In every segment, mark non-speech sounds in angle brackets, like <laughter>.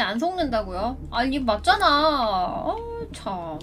안 속는다고요? 아니 맞잖아. 아 참.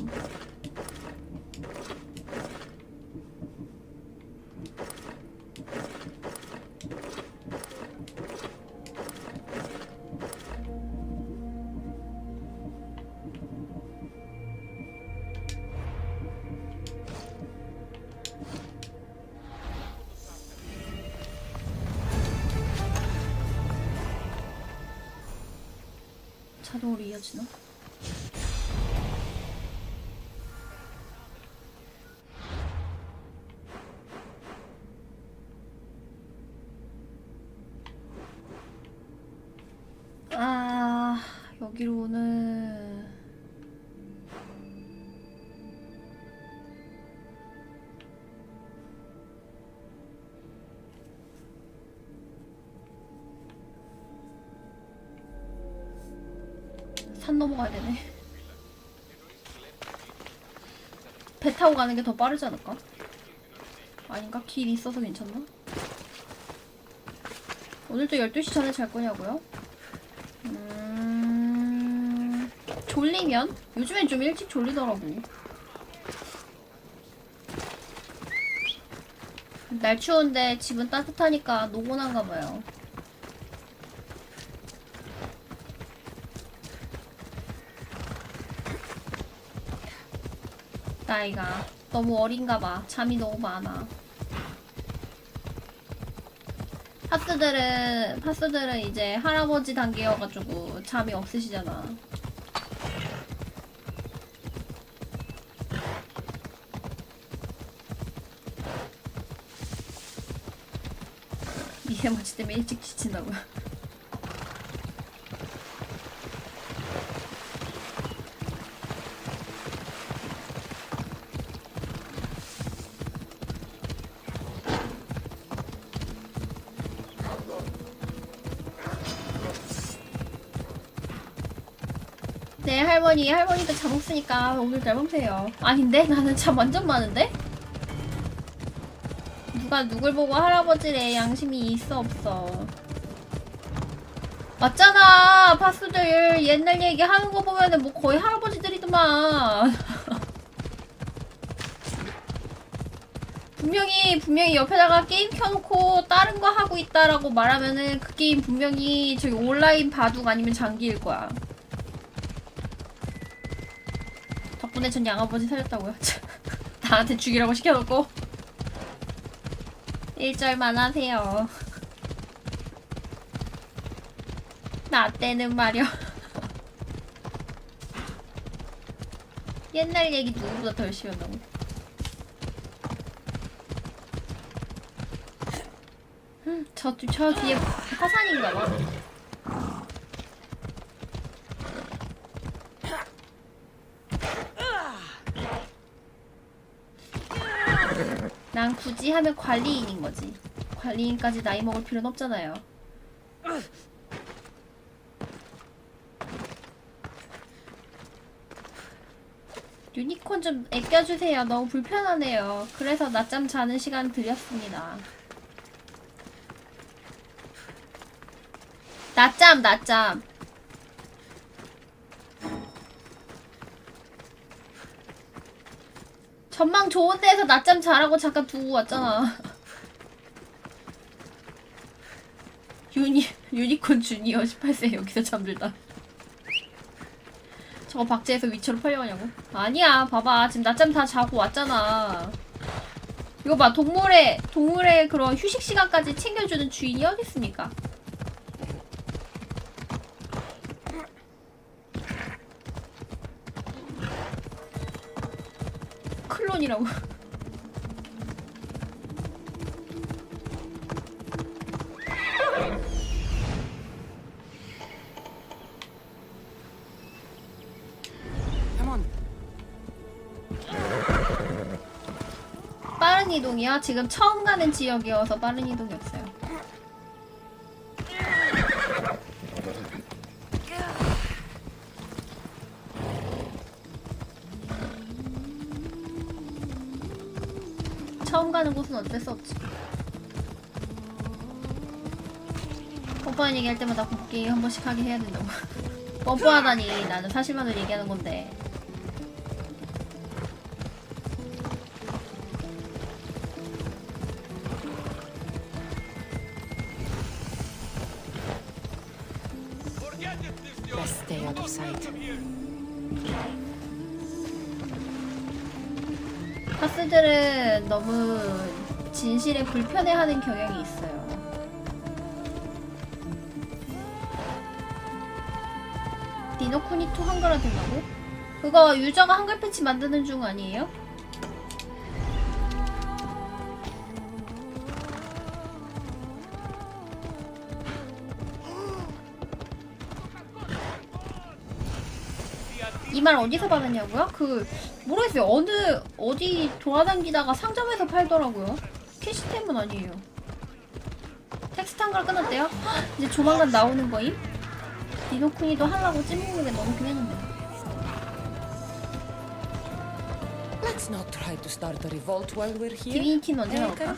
여기로는 산 넘어가야 되네. 배 타고 가는 게 더 빠르지 않을까? 아닌가? 길 있어서 괜찮나? 오늘도 12시 전에 잘 거냐고요? 음... 졸리면? 요즘엔 좀 일찍 졸리더라고. 날 추운데 집은 따뜻하니까 노곤한가 봐요. 나이가 너무 어린가 봐. 잠이 너무 많아. 파스들은 파스들은 이제 할아버지 단계여가지고 잠이 없으시잖아. 미세먼지 때문에 일찍 지친다고요. 네 할머니. 할머니도 잠 없으니까 오늘 잘 먹세요. 아닌데? 나는 잠 완전 많은데 누가 누굴 보고 할아버지래 양심이 있어 없어? 맞잖아. 파스들 옛날 얘기 하는 거 보면은 뭐 거의 할아버지들이더만. <laughs> 분명히 분명히 옆에다가 게임 켜놓고 다른 거 하고 있다라고 말하면은 그 게임 분명히 저기 온라인 바둑 아니면 장기일 거야. 덕분에 전 양아버지 살렸다고요. <laughs> 나한테 죽이라고 시켜놓고 1절만 하세요. <laughs> 나 때는 말이야. <laughs> 옛날 얘기 누구보다 더 열심히 한다고. 음, 저, 저 뒤에 화산인가 봐. 난 굳이 하면 관리인인 거지. 관리인까지 나이 먹을 필요는 없잖아요. 유니콘 좀 애껴주세요. 너무 불편하네요. 그래서 낮잠 자는 시간 드렸습니다. 낮잠, 낮잠. 전망 좋은 데에서 낮잠 자라고 잠깐 두고 왔잖아. 유니 유니콘 주니어 18세 여기서 잠들다. 저거 박제해서 위치로 팔려가냐고? 아니야, 봐봐. 지금 낮잠 다 자고 왔잖아. 이거 봐, 동물의 동물의 그런 휴식 시간까지 챙겨주는 주인이 어디 있습니까? On. 빠른 이동이요? 지금 처음 가는 지역이어서 빠른 이동이 없어요. 곳은 어쩔 수 없지. 오빠는 얘기할 때마다 곱게 한 번씩 하게 해야 된다고. <laughs> 뻔뻔하다니 나는 사실만을 얘기하는 건데 진실에 불편해하는 경향이 있어요. 니노쿠니 2 한글화 된다고? 그거 유저가 한글 패치 만드는 중 아니에요? 이말 어디서 받았냐고요? 그 모르겠어요. 어느 어디 돌아다니다가 상점에서 팔더라고요. 캐시템은 아니에요. 텍스트 끝났대요? 헉, 이제 조만간 나오는 거임? 디노쿠니도 하려고 찜먹는 게 너무긴 했는데. Let's not try to start a revolt while we're here. 디비니티는 언제 나올까?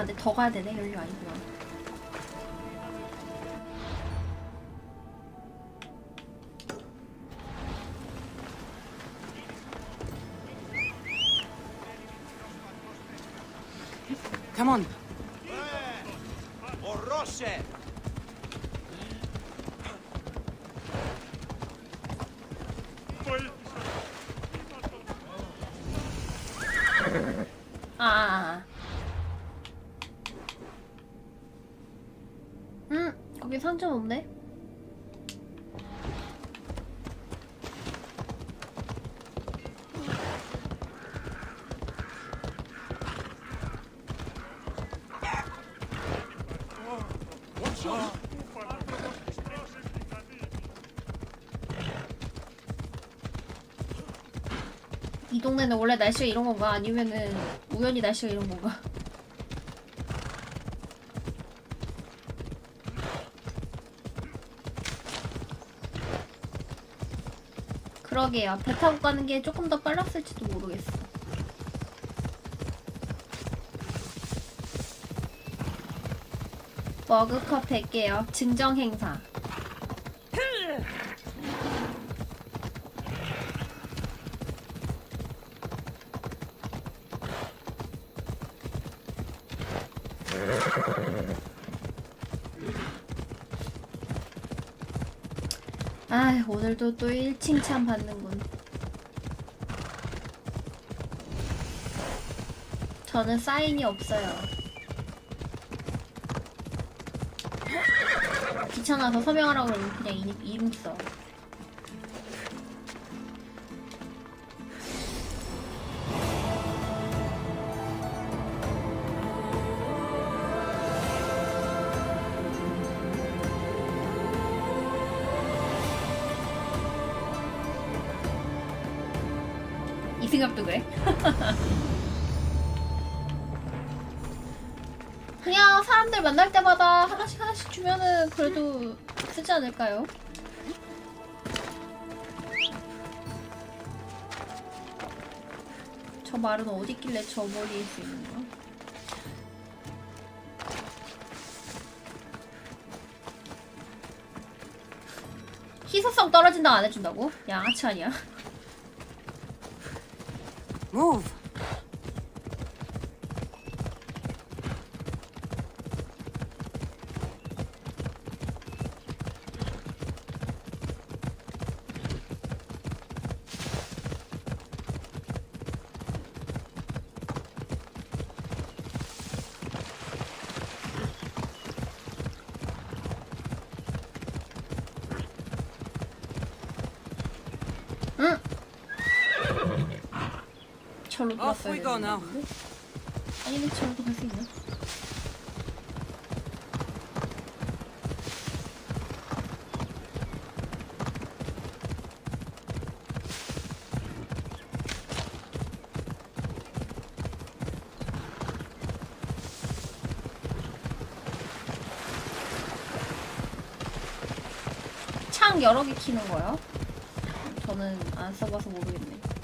Karush? 아, 근데 더 가야 되네. 여기 아니구나. 거기 상점 없네. 이 동네는 원래 날씨가 이런 건가? 아니면은 우연히 날씨가 이런 건가? 그러게요. 배 타고 가는 게 조금 더 빨랐을지도 모르겠어. 머그컵 100개요. 증정 행사. <laughs> 아, 오늘도 또 1칭찬 받는군. 저는 사인이 없어요. 귀찮아서 서명하라고 그러면 그냥 이, 이름 써. 주면은 그래도 쓰지 않을까요? 저 말은 어디 있길래 저 머리에 수 있는 거야? 희소성 떨어진다고 안 해준다고? 양아치 아니야? Move. 알았어요. 어, 이거나 아니면 갈수 있나? 창 여러 개 키는 거예요? 저는 안 써봐서 모르겠네.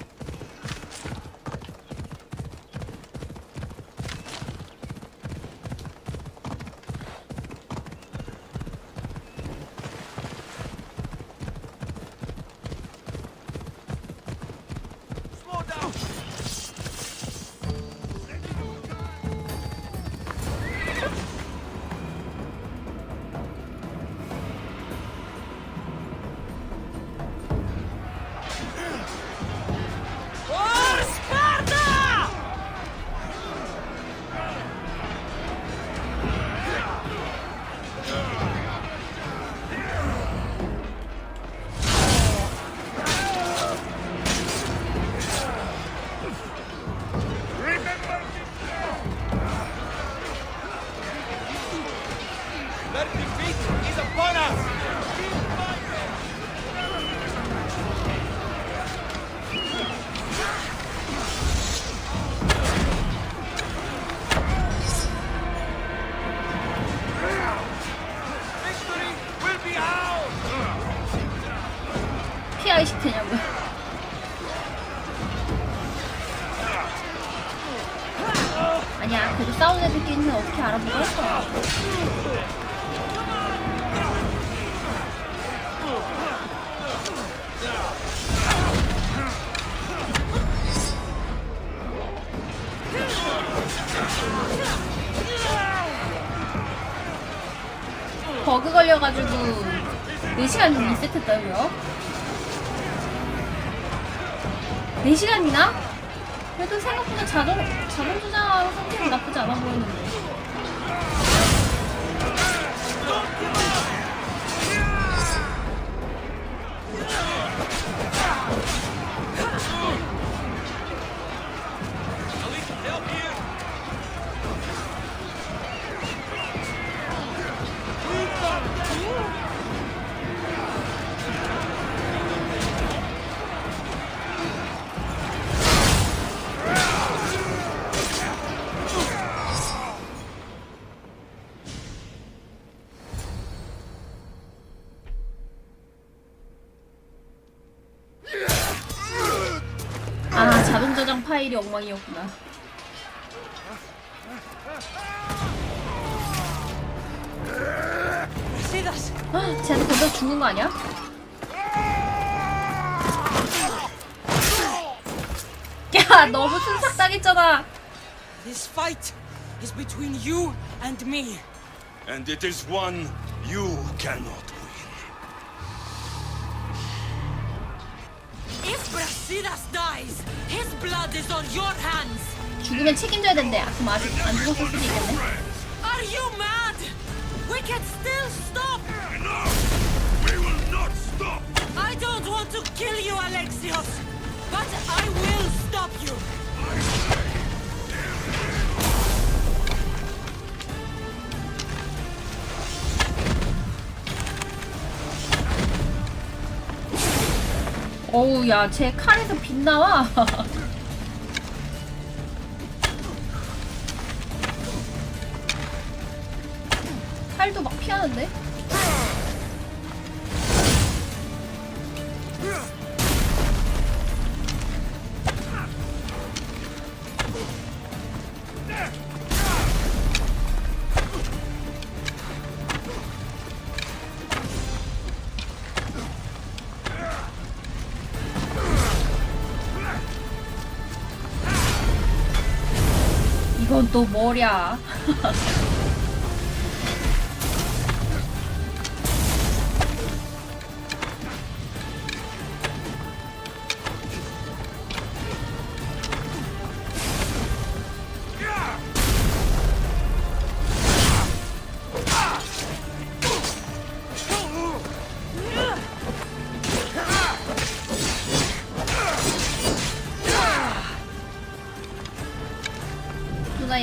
버그 걸려가지고 4시간 리셋했다고요? 4시간이나? 그래도 생각보다 자동, 자동 조작 상태는 나쁘지 않아 보이는데. 파일이 엉망이었구나. 헉, 쟤도 거기서 죽는 거 아니야? 야, 너무 순삭당했잖아. This fight is between you and me. And it is one you cannot Brasidas dies, his blood is on your hands. 죽으면 책임져야 된대. 아, 그럼 아직 안 죽었을 수도 있겠네. Are you mad? We can still stop. No! We will not stop! I don't want to kill you, Alexios, but I will stop you. 어우, 야, 쟤 칼에서 빛 나와. <laughs> 칼도 막 피하는데? 또 뭐랴. <laughs>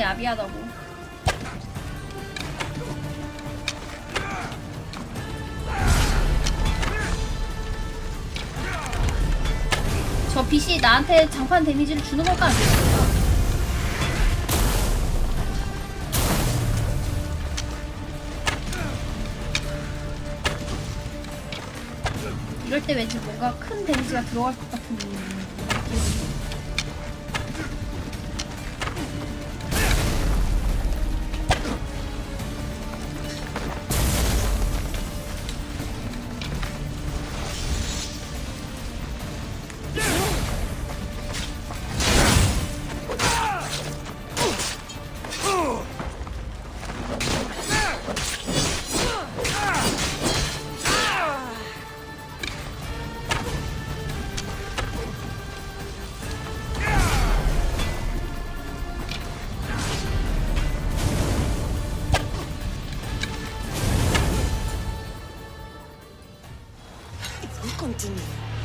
야비하다고. 저 빛이 나한테 장판 데미지를 주는 걸까 안 주는 걸까? 이럴 때 왠지 뭔가 큰 데미지가 들어갈 것 같은 느낌.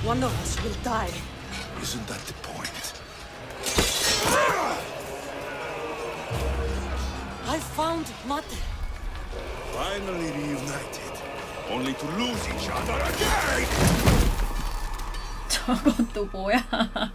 one of us will die. Isn't that the point? I found Mate. Finally reunited, only to lose each other again! <laughs> 저건 또 뭐야? <laughs>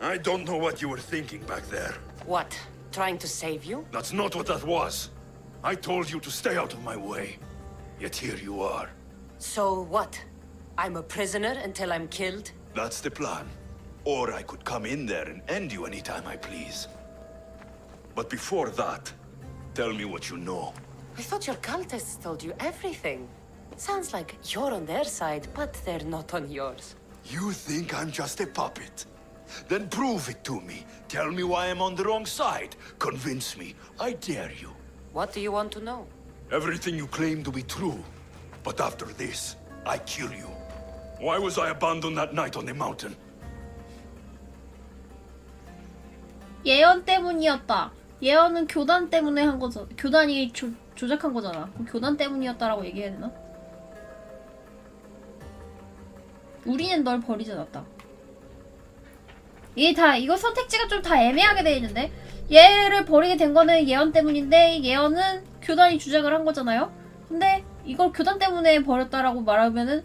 I don't know what you were thinking back there. What? Trying to save you? That's not what that was. I told you to stay out of my way. Yet here you are. So what? I'm a prisoner until I'm killed? That's the plan. Or I could come in there and end you anytime I please. But before that, tell me what you know. I thought your cultists told you everything. Sounds like you're on their side, but they're not on yours. You think I'm just a puppet? Then prove it to me. Tell me why I'm on the wrong side. Convince me. I dare you. What do you want to know? Everything you claim to be true. But after this, I kill you. Why was I abandoned that night on the mountain? 예언 때문이었다. 예언은 교단 때문에 한 거죠. 교단이 조, 조작한 거잖아. 그럼 교단 때문이었다라고 얘기해야 되나? 우리는 널 버리지 않았다. 이게 다 이거 선택지가 좀 다 애매하게 돼 있는데 얘를 버리게 된 거는 예언 때문인데 예언은 교단이 주작을 한 거잖아요. 근데 이걸 교단 때문에 버렸다라고 말하면은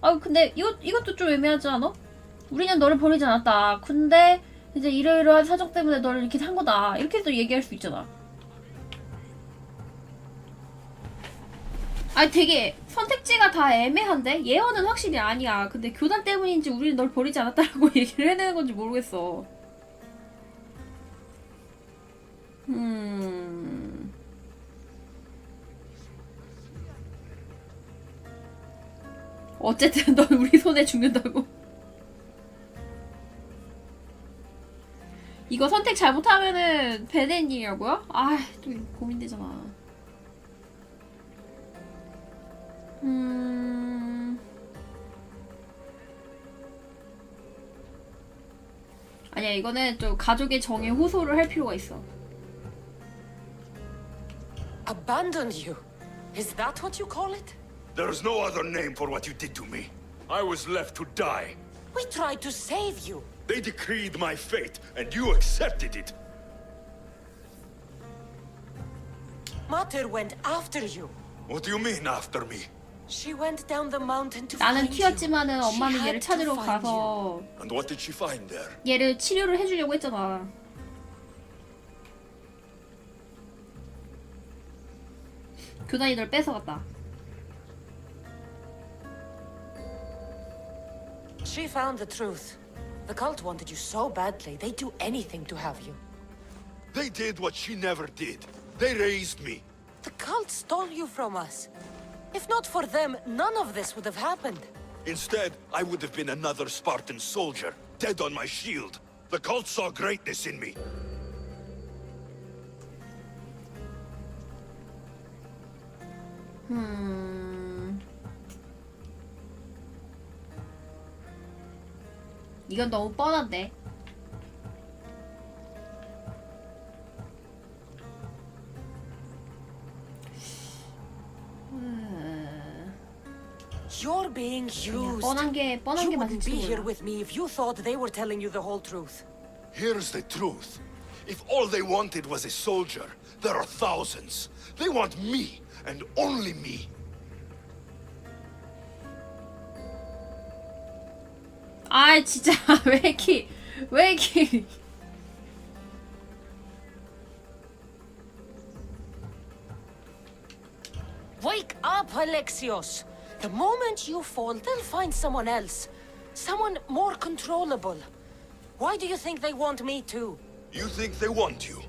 아 근데 이것 이것도 좀 애매하지 않아? 우리는 너를 버리지 않았다. 근데 이제 이러이러한 사정 때문에 너를 이렇게 한 거다. 이렇게 도 얘기할 수 있잖아. 아니 되게 선택지가 다 애매한데 예언은 확실히 아니야. 근데 교단 때문인지 우리는 널 버리지 않았다라고 <laughs> 얘기를 해야 되는 건지 모르겠어. 음. 어쨌든 넌 우리 손에 죽는다고. 이거 선택 잘못하면은 배드엔딩이라고요? 아, 또 고민되잖아. 음. 아니야, 이거는 좀 가족의 정에 호소를 할 필요가 있어. Abandoned you? Is that what you call it? There's no other name for what you did to me. I was left to die. We tried to save you. They decreed my fate, and you accepted it. Mater went after you. What do you mean after me? She went down the mountain to 나는 find you. 튀었지만은 엄마는 얘를 찾으러. 가서 And what did she find there? 얘를 치료를 해주려고 했잖아. 교단이 널 뺏어갔다. She found the truth. The cult wanted you so badly, they'd do anything to have you. They did what she never did. They raised me. The cult stole you from us. If not for them, none of this would have happened. Instead, I would have been another Spartan soldier, dead on my shield. The cult saw greatness in me. 음. 이건 너무 뻔한데. You're being 그냥 used. 뻔한 게 뻔한 You 게 wouldn't 맞을지 be here 몰라. with me if you thought they were telling you the whole truth. Here's the truth. If all they wanted was a soldier, there are thousands. They want me, and only me. 아 진짜 <laughs> 왜 이렇게 왜 이렇게 Wake up, Alexios! The moment you fall, they'll find someone else. Someone more controllable. Why do you think they want me too? You think they want you?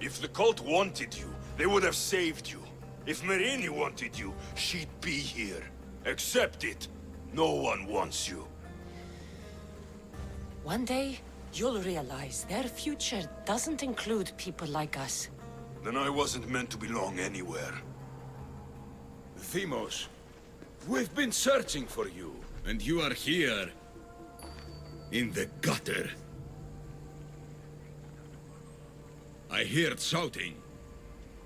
If the cult wanted you, they would have saved you. If Marini wanted you, she'd be here. Accept it. No one wants you. One day, you'll realize their future doesn't include people like us. Then I wasn't meant to belong anywhere. Themos, we've been searching for you, and you are here. In the gutter. I heard shouting.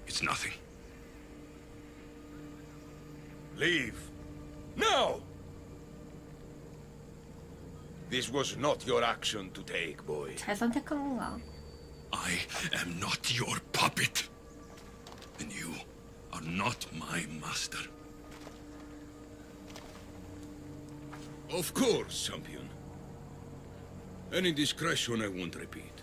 It's nothing. Leave. Now! This was not your action to take, boy. 잘 선택한 건가? I am not your puppet. And you are not my master. Of course, champion. Any discretion I won't repeat.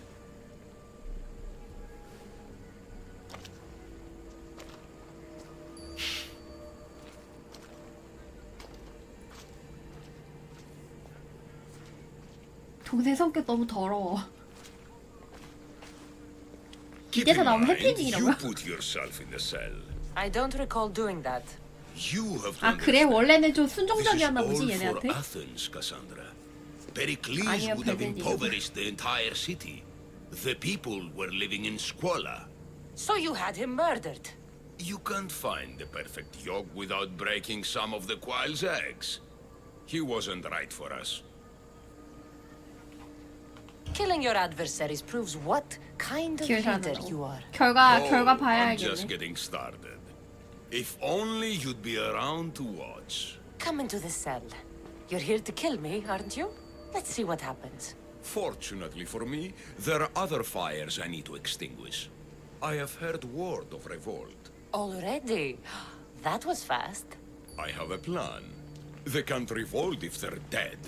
동생 성격 너무 더러워. Keep 이때서 in 나온 mind, you 해피엔딩이라고요? put yourself in the cell. I don't recall doing that. You have to 아 그래 understand. 원래는 좀 This is 순종적이었나 all 보지 for 얘네한테. Athens, Cassandra. Pericles 아니요, would have 배들이고. impoverished the entire city. The people were living in squalor. So you had him murdered. You can't find the perfect yolk without breaking some of the quail's eggs. He wasn't right for us. Killing your adversaries proves what kind of 기회 잘 leader 된다고. you are. 결과 Oh, 결과 I'm just 봐야 알겠네. getting started. If only you'd be around to watch. Come into the cell. You're here to kill me, aren't you? Let's see what happens. Fortunately for me, there are other fires I need to extinguish. I have heard word of revolt. Already? That was fast. I have a plan. They can't revolt if they're dead.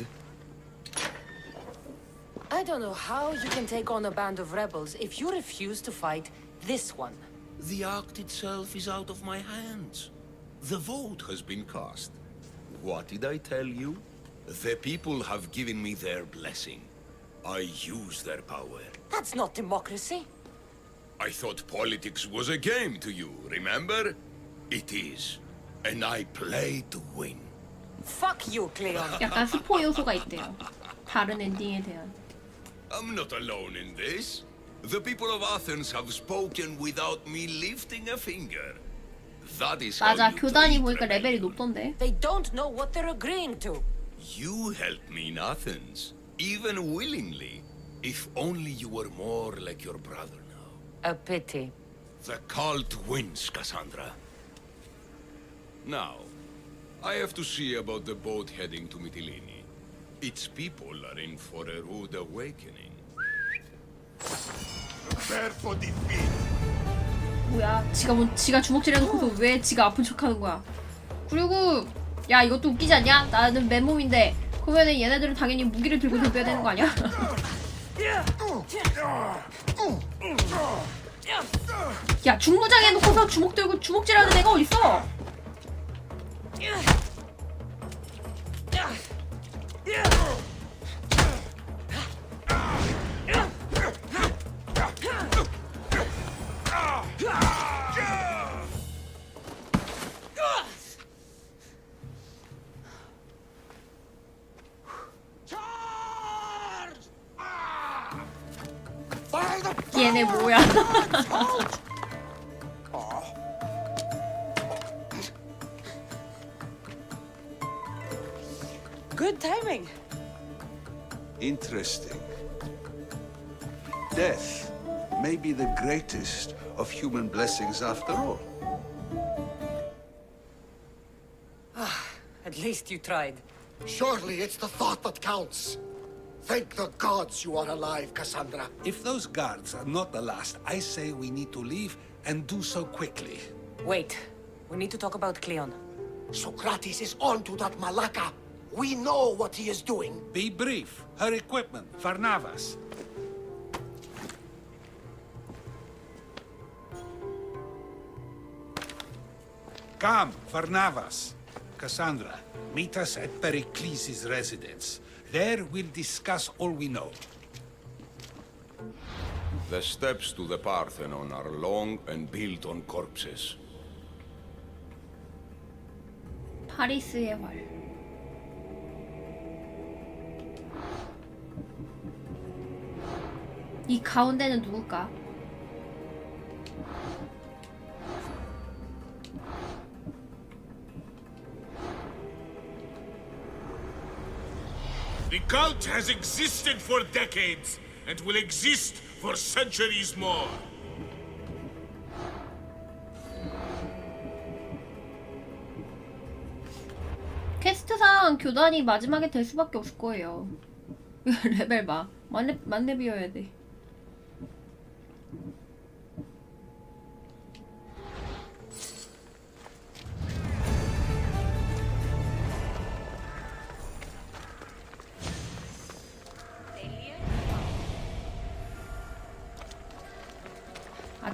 I don't know how you can take on a band of rebels if you refuse to fight this one. The act itself is out of my hands. The vote has been cast. What did I tell you? The people have given me their blessing. I use their power. That's not democracy. I thought politics was a game to you, remember? It is. And I play to win. Fuck you, Cleon. <laughs> 약간 스포 요소가 있대요. 다른 엔딩에 대한. I'm not alone in this. The people of Athens have spoken without me lifting a finger. That is how 맞아 you 교단이 treat 보니까 레벨이 rebellion. 높던데. They don't know what they're agreeing to. You helped me in Athens, even willingly. If only you were more like your brother now. A pity. The cult wins, Cassandra. Now, I have to see about the boat heading to Mytilene. Its people are in for a rude awakening. 뭐야? 지가 뭐 지가 주먹질 해놓고서 왜 지가 아픈 척하는 거야? 그리고 야 이것도 웃기지 않냐? 나는 맨몸인데 그러면은 얘네들은 당연히 무기를 들고 덤벼야 되는 거 아니야? <laughs> 야 중무장 해놓고서 주먹 들고 주먹질하는 애가 어딨어? 얘네 뭐야? Good timing. Interesting. Death may be the greatest of human blessings after all. At least you tried. Surely it's the thought that counts. Thank the gods you are alive, Cassandra. If those guards are not the last, I say we need to leave and do so quickly. Wait. We need to talk about Cleon. Socrates is on to that Malaka. We know what he is doing. Be brief. Her equipment, Varnavas. Come, Varnavas. Cassandra, meet us at Pericles' residence. There we'll discuss all we know. The steps to the Parthenon are long and built on corpses. 파리스의 활. 이 가운데는 누굴까? The cult has existed for decades and will exist for centuries more. 퀘스트상 교단이 마지막에 될 수밖에 없을 거예요. 레벨 봐. 만렙 만렙이어야 돼.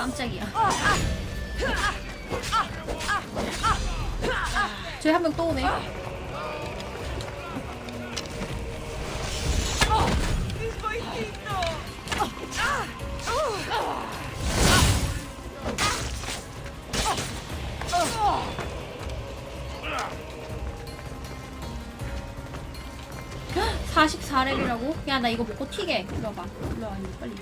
깜짝이야. 저기 한 명 또 오네. <gasps> 헉, 44렙이라고? 야 나 이거 먹고 튀게 일로 와봐 일로 와 이거 빨리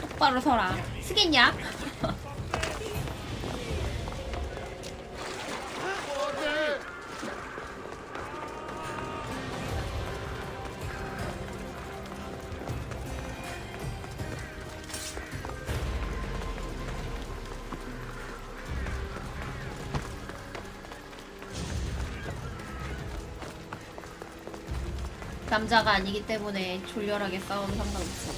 똑바로 서라 쓰겠냐? 남자가 아니기 때문에 졸렬하게 싸우면 상관없어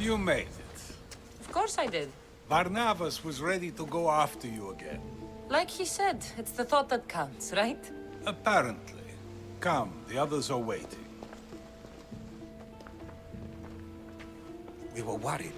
You made it. Of course I did. Varnavas was ready to go after you again. Like he said, it's the thought that counts, right? Apparently. Come, the others are waiting. We were worried.